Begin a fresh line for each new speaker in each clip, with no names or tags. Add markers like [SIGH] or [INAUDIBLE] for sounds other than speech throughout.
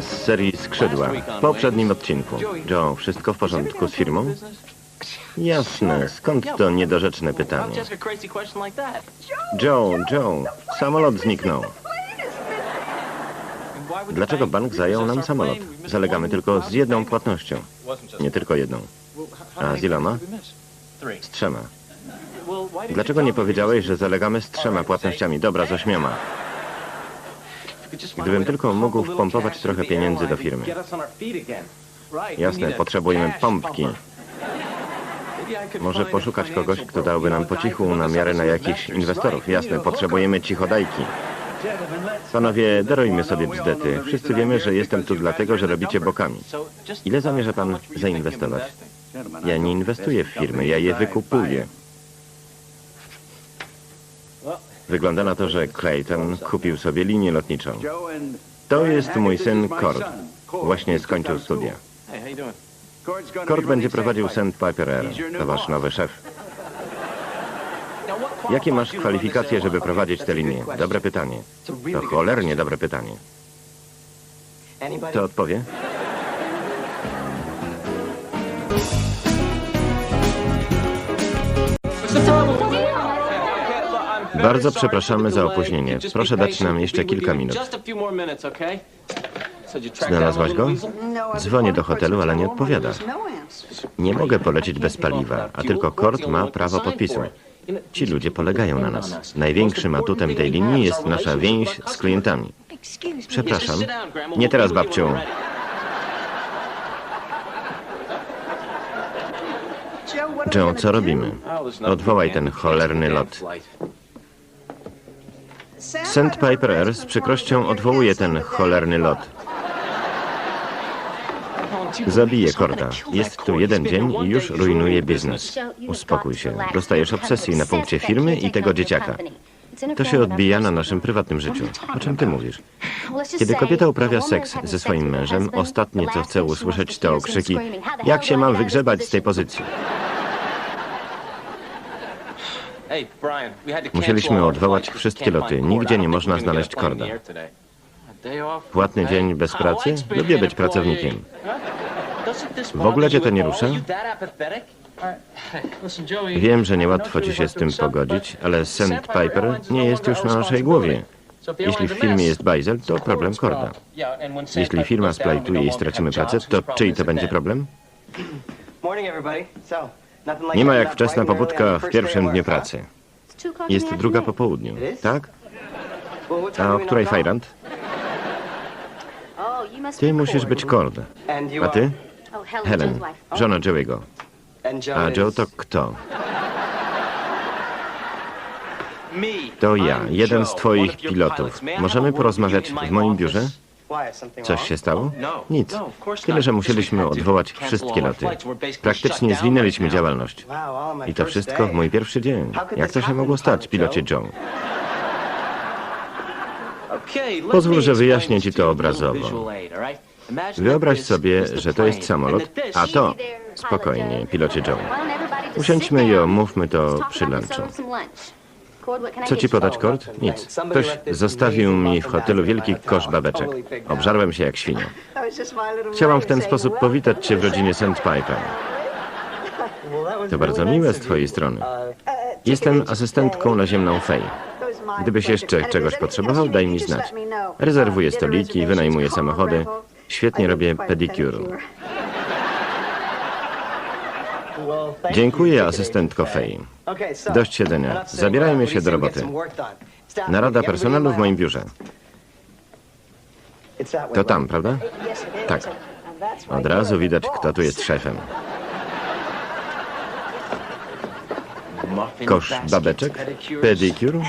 z serii Skrzydła. W poprzednim odcinku. Joe, wszystko w porządku z firmą? Jasne, skąd to niedorzeczne pytanie? Joe, Joe, samolot zniknął. Dlaczego bank zajął nam samolot? Zalegamy tylko z jedną płatnością. Nie tylko jedną. A z iloma? Z trzema. Dlaczego nie powiedziałeś, że zalegamy z trzema płatnościami? Dobra, z ośmioma. Gdybym tylko mógł wpompować trochę pieniędzy do firmy. Jasne, potrzebujemy pompki. Może poszukać kogoś, kto dałby nam po cichu na miarę na jakichś inwestorów. Jasne, potrzebujemy cichodajki. Panowie, darujmy sobie bzdety. Wszyscy wiemy, że jestem tu dlatego, że robicie bokami. Ile zamierza pan zainwestować? Ja nie inwestuję w firmy, ja je wykupuję. Wygląda na to, że Clayton kupił sobie linię lotniczą. To jest mój syn Cord. Właśnie skończył studia. Cord będzie prowadził Sandpiper Air. To wasz nowy szef. Jakie masz kwalifikacje, żeby prowadzić tę linię? Dobre pytanie. To cholernie dobre pytanie. Kto odpowie? Bardzo przepraszamy za opóźnienie. Proszę dać nam jeszcze kilka minut. Znalazłaś go? Dzwonię do hotelu, ale nie odpowiada. Nie mogę polecieć bez paliwa, a tylko Kort ma prawo podpisu. Ci ludzie polegają na nas. Największym atutem tej linii jest nasza więź z klientami. Przepraszam. Nie teraz, babciu. Joe, co robimy? Odwołaj ten cholerny lot. Sandpiper Air z przykrością odwołuje ten cholerny lot. Zabiję Korda. Jest tu jeden dzień i już rujnuje biznes. Uspokój się. Dostajesz obsesji na punkcie firmy i tego dzieciaka. To się odbija na naszym prywatnym życiu. O czym ty mówisz? Kiedy kobieta uprawia seks ze swoim mężem, ostatnie co chce usłyszeć to okrzyki Jak się mam wygrzebać z tej pozycji?
Musieliśmy odwołać wszystkie loty. Nigdzie nie można znaleźć korda.
Płatny dzień bez pracy? Lubię być pracownikiem.
W ogóle cię to nie rusza?
Wiem, że niełatwo ci się z tym pogodzić, ale Sandpiper nie jest już na naszej głowie. Jeśli w firmie jest bajzel, to problem Korda. Jeśli firma splajtuje i stracimy pracę, to czyj to będzie problem? Nie ma jak wczesna pobudka w pierwszym dniu pracy. Jest druga po południu, tak? A o której fajrant? Ty musisz być Cord. A ty? Helen, żona Joey'ego. A Joe to kto? To ja, jeden z twoich pilotów. Możemy porozmawiać w moim biurze? Coś się stało? Nic. Tyle, że musieliśmy odwołać wszystkie loty. Praktycznie zwinęliśmy działalność. I to wszystko w mój pierwszy dzień. Jak to się mogło stać, pilocie Joe? [LAUGHS]
Pozwól, że wyjaśnię ci to obrazowo.
Wyobraź sobie, że to jest samolot, a to... Spokojnie, pilocie Joe. Usiądźmy i omówmy to przy lunchu. Co ci podać, Kord? Nic. Ktoś zostawił mi w hotelu wielki kosz babeczek. Obżarłem się jak świnia. Chciałam w ten sposób powitać cię w rodzinie Sandpiper. To bardzo miłe z twojej strony. Jestem asystentką naziemną Fej. Gdybyś jeszcze czegoś potrzebował, daj mi znać. Rezerwuję stoliki, wynajmuję samochody. Świetnie robię pedicure. Dziękuję, asystentko Fej. Dość siedzenia. Zabierajmy się do roboty. Narada personelu w moim biurze. To tam, prawda? Tak. Od razu widać, kto tu jest szefem. Kosz babeczek? Pedicure?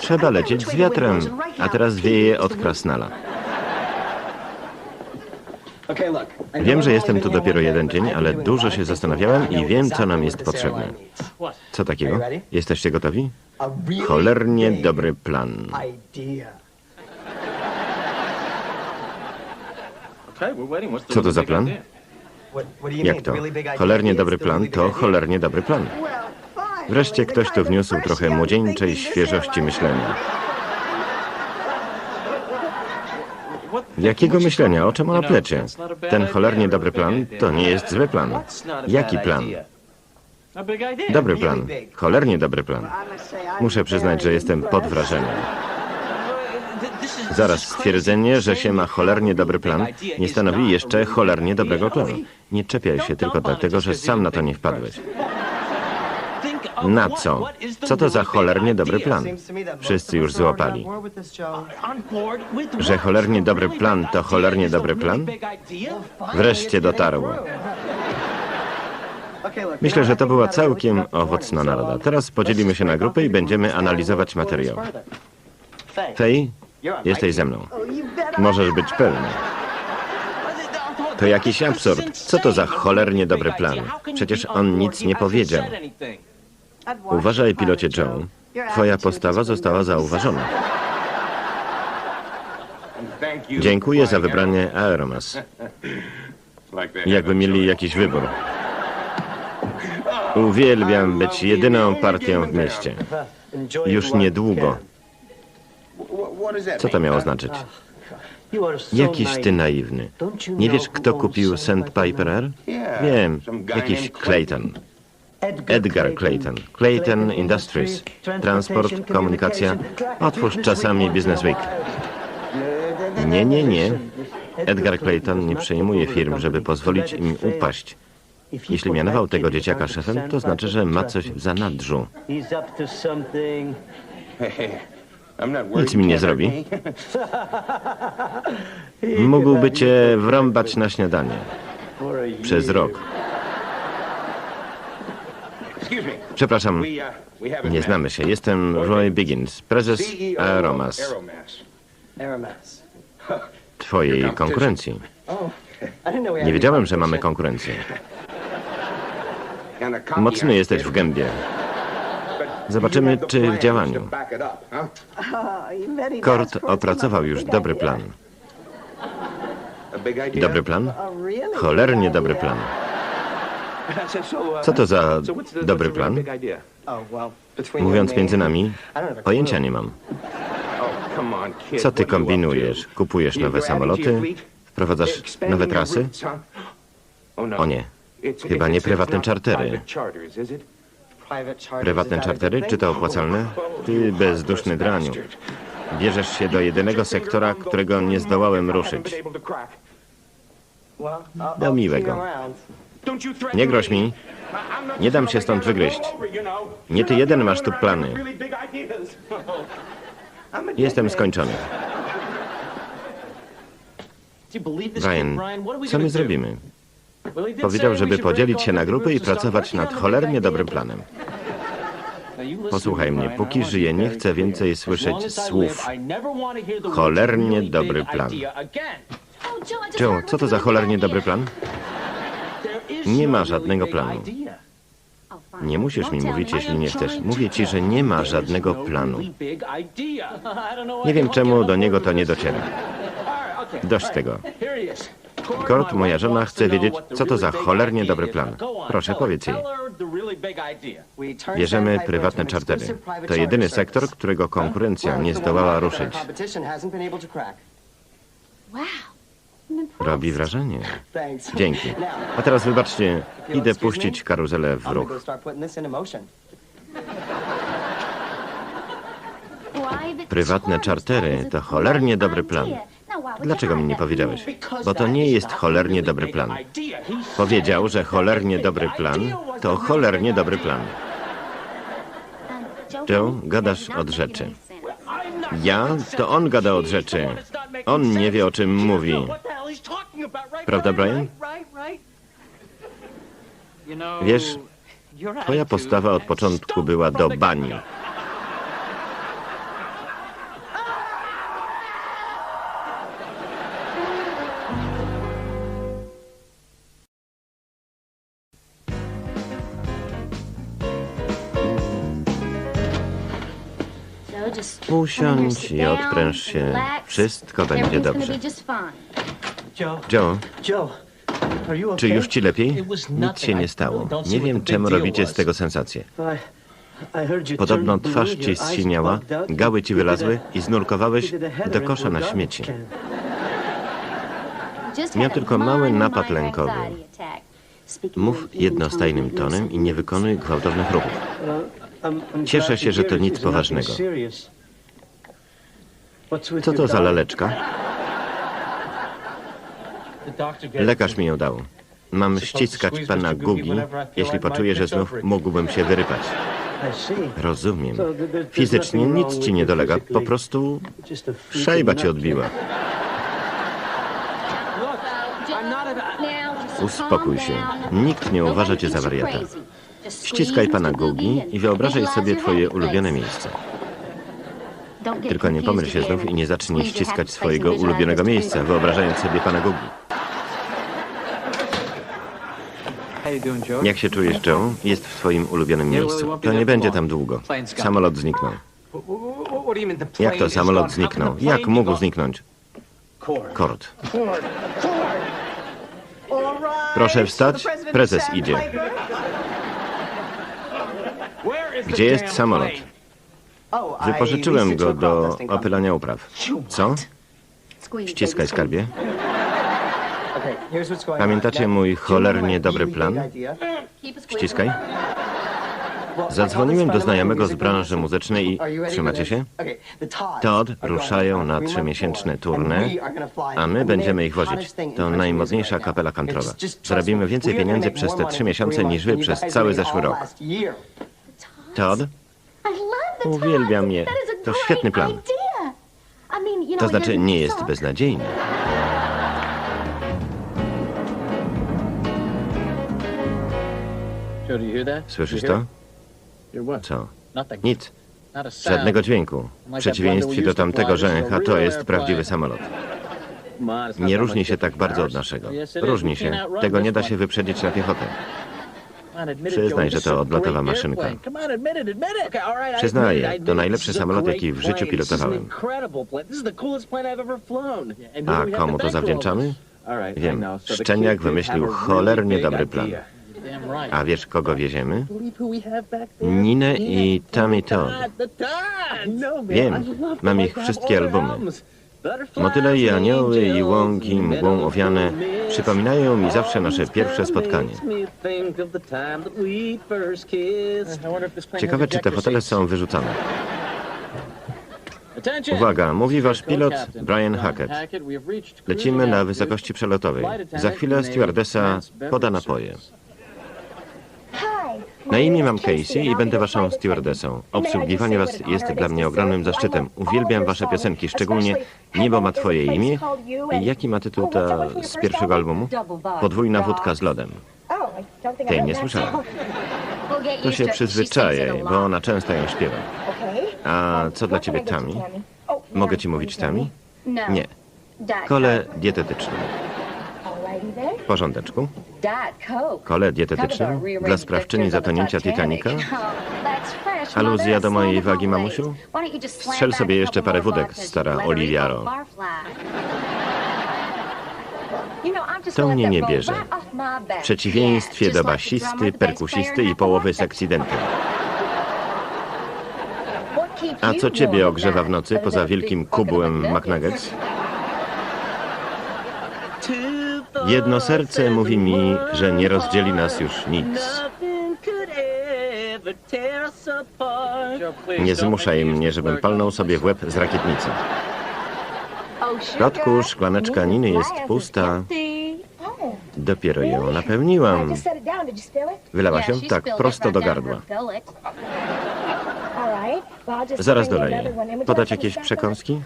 Trzeba lecieć z wiatrem, a teraz wieje od krasnala. Wiem, że jestem tu dopiero jeden dzień, ale dużo się zastanawiałem i wiem, co nam jest potrzebne. Co takiego? Jesteście gotowi? Cholernie dobry plan.
Co to za plan?
Jak to? Cholernie dobry plan to cholernie dobry plan. Wreszcie ktoś tu wniósł trochę młodzieńczej świeżości myślenia. Jakiego myślenia? O czym ona plecie? Ten cholernie dobry plan to nie jest zły plan. Jaki plan? Dobry plan. Cholernie dobry plan. Muszę przyznać, że jestem pod wrażeniem. Zaraz stwierdzenie, że się ma cholernie dobry plan, nie stanowi jeszcze cholernie dobrego planu. Nie czepiaj się tylko dlatego, że sam na to nie wpadłeś. Na co? Co to za cholernie dobry plan? Wszyscy już złapali. Że cholernie dobry plan to cholernie dobry plan? Wreszcie dotarło. Myślę, że to była całkiem owocna narada. Teraz podzielimy się na grupy i będziemy analizować materiał. Fej, jesteś ze mną. Możesz być pewny. To jakiś absurd. Co to za cholernie dobry plan? Przecież on nic nie powiedział. Uważaj, pilocie Joe. Twoja postawa została zauważona. Dziękuję za wybranie Aeromas. Jakby mieli jakiś wybór. Uwielbiam być jedyną partią w mieście. Już niedługo. Co to miało znaczyć? Jakiś ty naiwny. Nie wiesz, kto kupił Sandpiper Air? Wiem, jakiś Clayton. Edgar Clayton. Clayton Industries. Transport, komunikacja. Otwórz czasami Business Week. Nie, nie, nie. Edgar Clayton nie przejmuje firm, żeby pozwolić im upaść. Jeśli mianował tego dzieciaka szefem, to znaczy, że ma coś w zanadrzu. Nic mi nie zrobi. Mógłby cię wrąbać na śniadanie. Przez rok. Przepraszam, nie znamy się. Jestem Roy Biggins, prezes Aeromas, twojej konkurencji. Nie wiedziałem, że mamy konkurencję. Mocny jesteś w gębie. Zobaczymy, czy w działaniu. Kort [LAUGHS] opracował już dobry plan. Dobry plan? Cholernie dobry plan. Co to za dobry plan? Mówiąc między nami, pojęcia nie mam. Co ty kombinujesz? Kupujesz nowe samoloty? Wprowadzasz nowe trasy? O nie, chyba nie prywatne czartery. Prywatne czartery? Czy to opłacalne? Ty bezduszny draniu. Bierzesz się do jedynego sektora, którego nie zdołałem ruszyć. Do miłego. Nie groź mi. Nie dam się stąd wygryźć. Nie ty jeden masz tu plany. [LAUGHS] Jestem skończony. Ryan, co my zrobimy? Powiedział, żeby podzielić się na grupy i pracować nad cholernie dobrym planem. Posłuchaj mnie, póki żyję, nie chcę więcej słyszeć słów. Cholernie dobry plan. Joe, co to za cholernie dobry plan? Nie ma żadnego planu. Nie musisz mi mówić, jeśli nie chcesz. Mówię ci, że nie ma żadnego planu. [LAUGHS] Nie wiem, czemu do niego to nie dociera. [LAUGHS] Dość tego. Kurt, moja żona, chce wiedzieć, co to za cholernie dobry plan. Proszę, powiedz jej. Bierzemy prywatne czartery. To jedyny sektor, którego konkurencja nie zdołała ruszyć. Robi wrażenie. Dzięki. A teraz wybaczcie, idę puścić karuzelę w ruch.
Prywatne czartery to cholernie dobry plan. Dlaczego mi nie powiedziałeś? Bo to nie jest cholernie dobry plan.
Powiedział, że cholernie dobry plan to cholernie dobry plan.
Joe, gadasz od rzeczy.
Ja? To on gada od rzeczy. On nie wie, o czym mówi. Prawda, Brian? Wiesz, twoja postawa od początku była do bani. Usiądź i odpręż się. Wszystko będzie dobrze. Joe, czy już ci lepiej? Nic się nie stało. Nie wiem, czemu robicie z tego sensację. Podobno twarz ci zsiniała, gały ci wylazły i znurkowałeś do kosza na śmieci. Miał tylko mały napad lękowy. Mów jednostajnym tonem i nie wykonuj gwałtownych ruchów.
Cieszę się, że to nic poważnego.
Co to za laleczka?
Lekarz mi ją dał. Mam ściskać pana Gugi, jeśli poczuję, że znów mógłbym się wyrypać.
Rozumiem. Fizycznie nic ci nie dolega, po prostu szajba ci odbiła. Uspokój się. Nikt nie uważa cię za wariata. Ściskaj pana Gugi i wyobrażaj sobie twoje ulubione miejsce. Tylko nie pomyl się znów i nie zacznij ściskać swojego ulubionego miejsca, wyobrażając sobie pana Gugi. Jak się czujesz, Joe? Jest w twoim ulubionym miejscu. To nie będzie tam długo. Samolot zniknął. Jak to samolot zniknął? Jak mógł zniknąć? Kord. Proszę wstać. Prezes idzie. Gdzie jest samolot? Wypożyczyłem go do opylania upraw. Co? Ściskaj skarbie. Pamiętacie mój cholernie dobry plan? Ściskaj. Zadzwoniłem do znajomego z branży muzycznej i... Trzymacie się? Todd ruszają na trzymiesięczne tournée, a my będziemy ich wozić. To najmodniejsza kapela kantrowa. Zarobimy więcej pieniędzy przez te trzy miesiące niż wy przez cały zeszły rok. Todd,
Uwielbiam je. To świetny plan.
to znaczy nie jest beznadziejny. Słyszysz to? Co? Nic. Żadnego dźwięku. W przeciwieństwie do tamtego rzęcha, to jest prawdziwy samolot. Nie różni się tak bardzo od naszego. Różni się. Tego nie da się wyprzedzić na piechotę.
Przyznaj, że to odlotowa maszynka.
Przyznaję, to najlepszy samolot, jaki w życiu pilotowałem. A komu to zawdzięczamy? Wiem. Szczeniak wymyślił cholernie dobry plan. A wiesz, kogo wieziemy? Ninę i Tammy Todd. Wiem, mam ich wszystkie albumy. Motyle i anioły i łąki mgłą owiane przypominają mi zawsze nasze pierwsze spotkanie. Ciekawe, czy te fotele są wyrzucane. Uwaga, mówi wasz pilot Brian Hackett. Lecimy na wysokości przelotowej. Za chwilę stewardesa poda napoje. Na imię mam Casey i będę waszą stewardesą. Obsługiwanie was jest dla mnie ogromnym zaszczytem. Uwielbiam wasze piosenki, szczególnie Niebo ma twoje imię. Jaki ma tytuł ta z pierwszego albumu? Podwójna wódka z lodem. Tej nie słyszałem. To się przyzwyczaje, bo ona często ją śpiewa. A co dla ciebie Tami? Mogę ci mówić Tami? Nie. Kole dietetyczne. W porządeczku. Kole dietetyczne? Dla sprawczyni zatonięcia Titanica? Aluzja do mojej wagi, mamusiu? Strzel sobie jeszcze parę wódek, stara Oliwiaro.
To mnie nie bierze.
W przeciwieństwie do basisty, perkusisty i połowy seksidentów. A co ciebie ogrzewa w nocy poza wielkim kubłem McNuggets? Jedno serce mówi mi, że nie rozdzieli nas już nic. Nie zmuszaj mnie, żebym palnął sobie w łeb z rakietnicy.
W środku szklaneczka Niny jest pusta.
Dopiero ją napełniłam. Wylałaś ją? Tak, prosto do gardła. Zaraz doleję. Podać jakieś przekąski?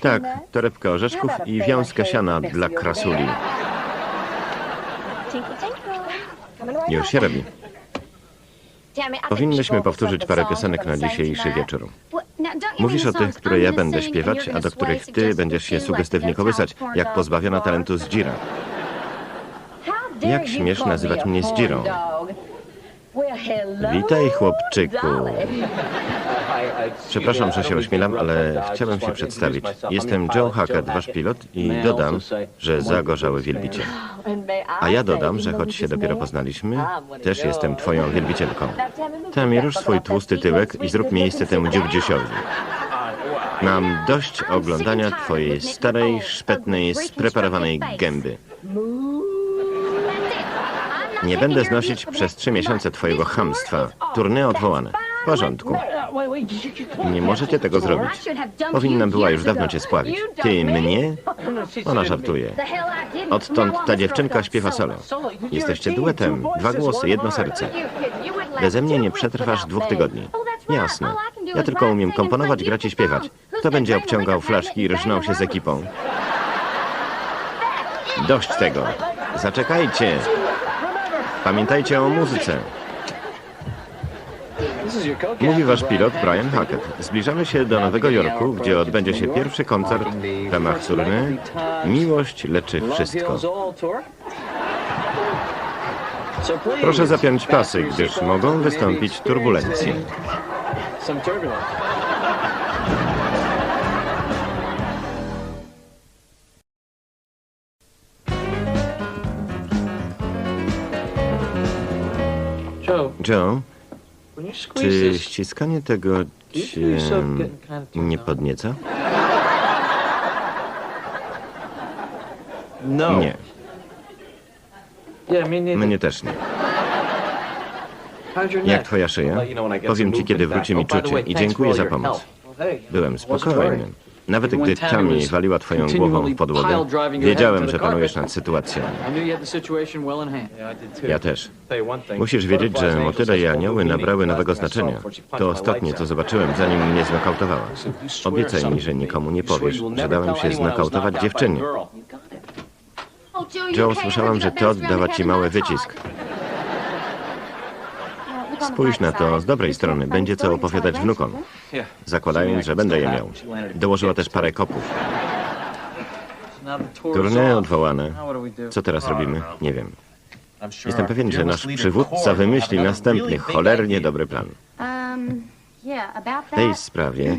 Tak, torebka orzeszków i wiązka siana dla krasuli. Już się robi.
Powinnyśmy powtórzyć parę piosenek na dzisiejszy wieczór.
Mówisz o tych, które ja będę śpiewać, a do których ty będziesz się sugestywnie kołysać, jak pozbawiona talentu z dzira.
Jak śmiesz nazywać mnie zdzirą?
Witaj, chłopczyku. Przepraszam, że się ośmielam, ale chciałem się przedstawić. Jestem Joe Hackett, wasz pilot i dodam, że zagorzały wielbiciel. A ja dodam, że choć się dopiero poznaliśmy, też jestem twoją wielbicielką. Tamie, rusz swój tłusty tyłek i zrób miejsce temu dziubdziusiowi. Mam dość oglądania twojej starej, szpetnej, spreparowanej gęby. Nie będę znosić przez trzy miesiące twojego chamstwa. Turnie odwołane. W porządku. Nie możecie tego zrobić. Powinnam była już dawno cię spławić. Ty mnie? Ona żartuje. Odtąd ta dziewczynka śpiewa solo. Jesteście duetem. Dwa głosy, jedno serce. Beze mnie nie przetrwasz dwóch tygodni. Jasne. Ja tylko umiem komponować, grać i śpiewać. Kto będzie obciągał flaszki i rżnął się z ekipą? Dość tego. Zaczekajcie. Pamiętajcie o muzyce. Mówi wasz pilot Brian Hackett. Zbliżamy się do Nowego Jorku, gdzie odbędzie się pierwszy koncert w ramach turny Miłość leczy wszystko. Proszę zapiąć pasy, gdyż mogą wystąpić turbulencje. Joe, czy ściskanie tego cię nie podnieca? [LAUGHS] Nie, mnie też nie. Jak twoja szyja? Powiem ci, kiedy wróci mi czucie i dziękuję za pomoc. Byłem spokojny. Nawet gdy Tammy waliła twoją głową w podłogę, wiedziałem, że panujesz nad sytuacją. Ja też. Musisz wiedzieć, że motyle i anioły nabrały nowego znaczenia. To ostatnie, co zobaczyłem, zanim mnie znokautowała. Obiecaj mi, że nikomu nie powiesz, że dałem się znokautować dziewczynie. Joe, słyszałam, że Todd dała ci mały wycisk. Spójrz na to z dobrej strony. Będzie co opowiadać wnukom. Zakładając, że będę je miał. Dołożyła też parę kopów. Turnie odwołane. Co teraz robimy? Nie wiem. Jestem pewien, że nasz przywódca wymyśli następny cholernie dobry plan. W tej sprawie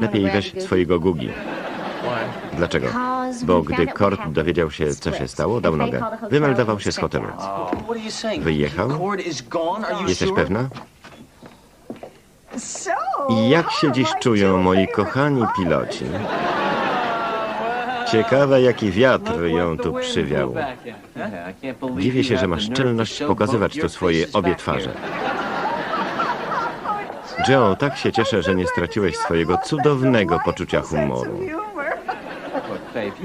lepiej weź swojego Gugi. Dlaczego? Bo gdy Kort dowiedział się, co się stało, dał nogę. Wymeldował się z hotelu. Wyjechał? Jesteś pewna? I jak się dziś czują moi kochani piloci? Ciekawe, jaki wiatr ją tu przywiał. Dziwię się, że masz czelność pokazywać tu swoje obie twarze. Joe, tak się cieszę, że nie straciłeś swojego cudownego poczucia humoru.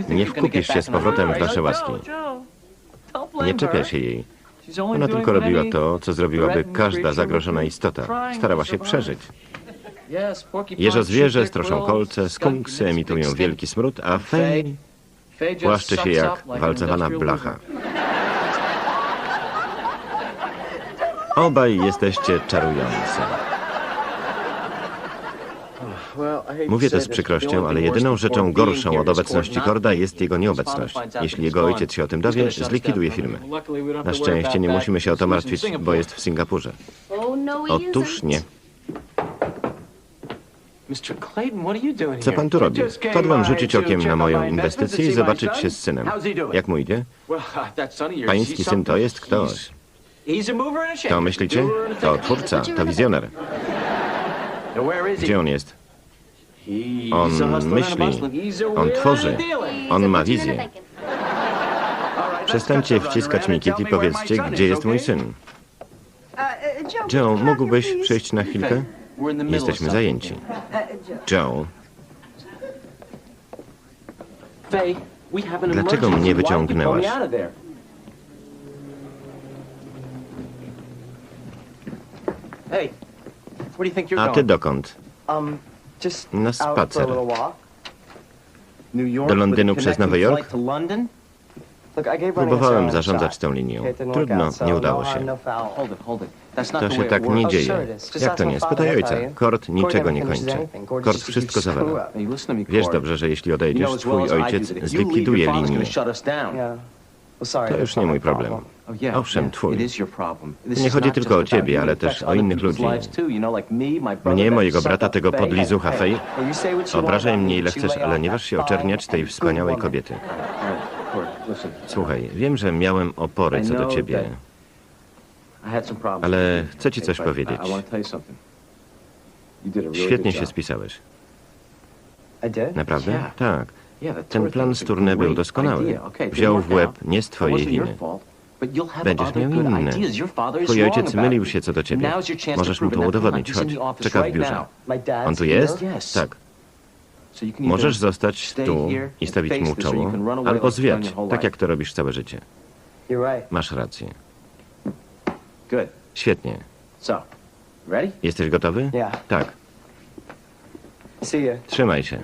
Nie wkupisz się z powrotem w nasze łaski. Nie czepiaj się jej. Ona tylko robiła to, co zrobiłaby każda zagrożona istota. Starała się przeżyć. Jeżo zwierzę stroszą kolce, skunksy emitują wielki smród, a Fej płaszczy się jak walcowana blacha. Obaj jesteście czarujące. Mówię to z przykrością, ale jedyną rzeczą gorszą od obecności Korda jest jego nieobecność. Jeśli jego ojciec się o tym dowie, zlikwiduje firmę. Na szczęście nie musimy się o to martwić, bo jest w Singapurze. Otóż nie. Co pan tu robi? Wpadłem rzucić okiem na moją inwestycję i zobaczyć się z synem. Jak mu idzie? [LAUGHS] Pański syn to jest ktoś. To myślicie? To twórca, to wizjoner. Gdzie on jest? On myśli, on tworzy, on ma wizję. Przestańcie wciskać mi kit i powiedzcie, gdzie jest mój syn. Joe, mógłbyś przyjść na chwilkę? Jesteśmy zajęci. Joe,
Dlaczego mnie wyciągnęłaś?
a ty dokąd?
Na spacer.
Do Londynu przez Nowy Jork? Próbowałem zarządzać tą linią. Trudno, nie udało się. To się tak nie dzieje. Jak to nie? Spytaj ojca. Kort niczego nie kończy. Kort wszystko zawala. Wiesz dobrze, że jeśli odejdziesz, twój ojciec zlikwiduje linię. To już nie mój problem. Owszem, twój. Nie chodzi tylko o ciebie, ale też o innych ludzi. Mnie, mojego brata, tego podlizucha Fej. Obrażaj mnie ile chcesz, ale nie waż się oczerniać tej wspaniałej kobiety. Słuchaj, wiem, że miałem opory co do ciebie, ale chcę ci coś powiedzieć. Świetnie się spisałeś. Naprawdę? Tak. Ten plan z turne był doskonały. Wziął w łeb nie z twojej winy. Będziesz miał inne. Twój ojciec mylił się co do ciebie. Możesz mu to udowodnić. Chodź, czeka w biurze. On tu jest? Tak. Możesz zostać tu i stawić mu czoło, albo zwiać, tak jak to robisz całe życie. Masz rację. Świetnie. Jesteś gotowy? Tak. Trzymaj się.